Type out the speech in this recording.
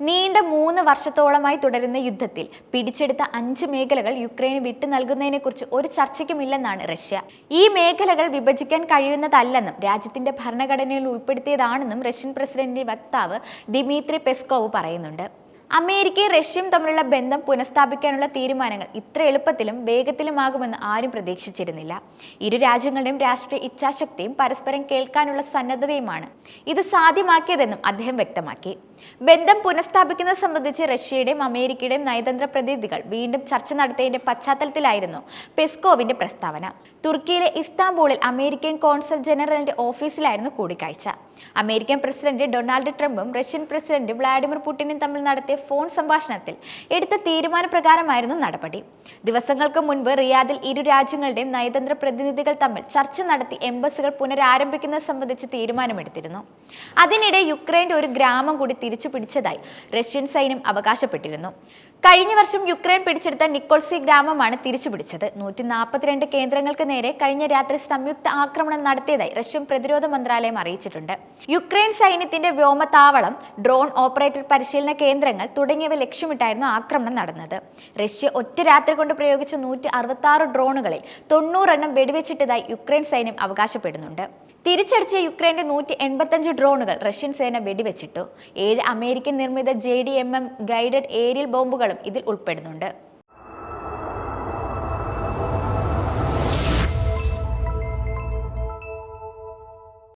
നീണ്ട മൂന്ന് വർഷത്തോളമായി തുടരുന്ന യുദ്ധത്തിൽ പിടിച്ചെടുത്ത അഞ്ച് മേഖലകൾ യുക്രൈന് വിട്ടു നൽകുന്നതിനെക്കുറിച്ച് ഒരു ചർച്ചയ്ക്കുമില്ലെന്നാണ് റഷ്യ. ഈ മേഖലകൾ വിഭജിക്കാൻ കഴിയുന്നതല്ലെന്നും രാജ്യത്തിന്റെ ഭരണഘടനയിൽ ഉൾപ്പെടുത്തിയതാണെന്നും റഷ്യൻ പ്രസിഡന്റിന്റെ വക്താവ് ദിമിത്രി പെസ്കോവ് പറയുന്നുണ്ട്. അമേരിക്കയും റഷ്യയും തമ്മിലുള്ള ബന്ധം പുനഃസ്ഥാപിക്കാനുള്ള തീരുമാനങ്ങൾ ഇത്ര എളുപ്പത്തിലും വേഗത്തിലുമാകുമെന്ന് ആരും പ്രതീക്ഷിച്ചിരുന്നില്ല. ഇരു രാജ്യങ്ങളുടെയും രാഷ്ട്രീയ ഇച്ഛാശക്തിയും പരസ്പരം കേൾക്കാനുള്ള സന്നദ്ധതയുമാണ് ഇത് സാധ്യമാക്കിയതെന്നും അദ്ദേഹം വ്യക്തമാക്കി. ബന്ധം പുനഃസ്ഥാപിക്കുന്നത് സംബന്ധിച്ച് റഷ്യയുടെയും അമേരിക്കയുടെയും നയതന്ത്ര പ്രതിനിധികൾ വീണ്ടും ചർച്ച നടത്തിയതിന്റെ പശ്ചാത്തലത്തിലായിരുന്നു പെസ്കോവിന്റെ പ്രസ്താവന. തുർക്കിയിലെ ഇസ്താംബൂളിൽ അമേരിക്കൻ കോൺസൽ ജനറലിന്റെ ഓഫീസിലായിരുന്നു കൂടിക്കാഴ്ച. അമേരിക്കൻ പ്രസിഡന്റ് ഡൊണാൾഡ് ട്രംപും റഷ്യൻ പ്രസിഡന്റ് വ്ളാഡിമിർ പുടിനും തമ്മിൽ നടത്തിയ ഫോൺ സംഭാഷണത്തിൽ എടുത്ത തീരുമാനപ്രകാരമായിരുന്നു നടപടി. ദിവസങ്ങൾക്ക് മുൻപ് റിയാദിൽ ഇരു രാജ്യങ്ങളുടെയും നയതന്ത്ര പ്രതിനിധികൾ തമ്മിൽ ചർച്ച നടത്തി എംബസികൾ പുനരാരംഭിക്കുന്നത് സംബന്ധിച്ച് തീരുമാനമെടുത്തിരുന്നു. അതിനിടെ യുക്രൈന്റെ ഒരു ഗ്രാമം കൂടി തിരിച്ചു പിടിച്ചതായി റഷ്യൻ സൈന്യം അവകാശപ്പെട്ടിരുന്നു. കഴിഞ്ഞ വർഷം യുക്രൈൻ പിടിച്ചെടുത്ത നിക്കോൾസി ഗ്രാമമാണ് തിരിച്ചു പിടിച്ചത്. നൂറ്റി നാൽപ്പത്തിരണ്ട് കേന്ദ്രങ്ങൾക്ക് നേരെ കഴിഞ്ഞ രാത്രി സംയുക്ത ആക്രമണം നടത്തിയതായി റഷ്യൻ പ്രതിരോധ മന്ത്രാലയം അറിയിച്ചിട്ടുണ്ട്. യുക്രൈൻ സൈന്യത്തിന്റെ വ്യോമതാവളം ഡ്രോൺ ഓപ്പറേറ്റർ പരിശീലന കേന്ദ്രങ്ങൾ തുടങ്ങിയവ ലക്ഷ്യമിട്ടായിരുന്നു ആക്രമണം നടന്നത്. റഷ്യ ഒറ്റ രാത്രി കൊണ്ട് പ്രയോഗിച്ച നൂറ്റി അറുപത്തി ഡ്രോണുകളിൽ തൊണ്ണൂറെണ്ണം വെടിവെച്ചിട്ടതായി യുക്രൈൻ സൈന്യം അവകാശപ്പെടുന്നുണ്ട്. തിരിച്ചടിച്ച യുക്രൈന്റെ നൂറ്റി എൺപത്തഞ്ച് ഡ്രോണുകൾ റഷ്യൻ സേന വെടിവെച്ചിട്ടു. ഏഴ് അമേരിക്കൻ നിർമ്മിത J D M M guided aerial ബോംബുകളും ഇതിൽ ഉൾപ്പെടുന്നുണ്ട്.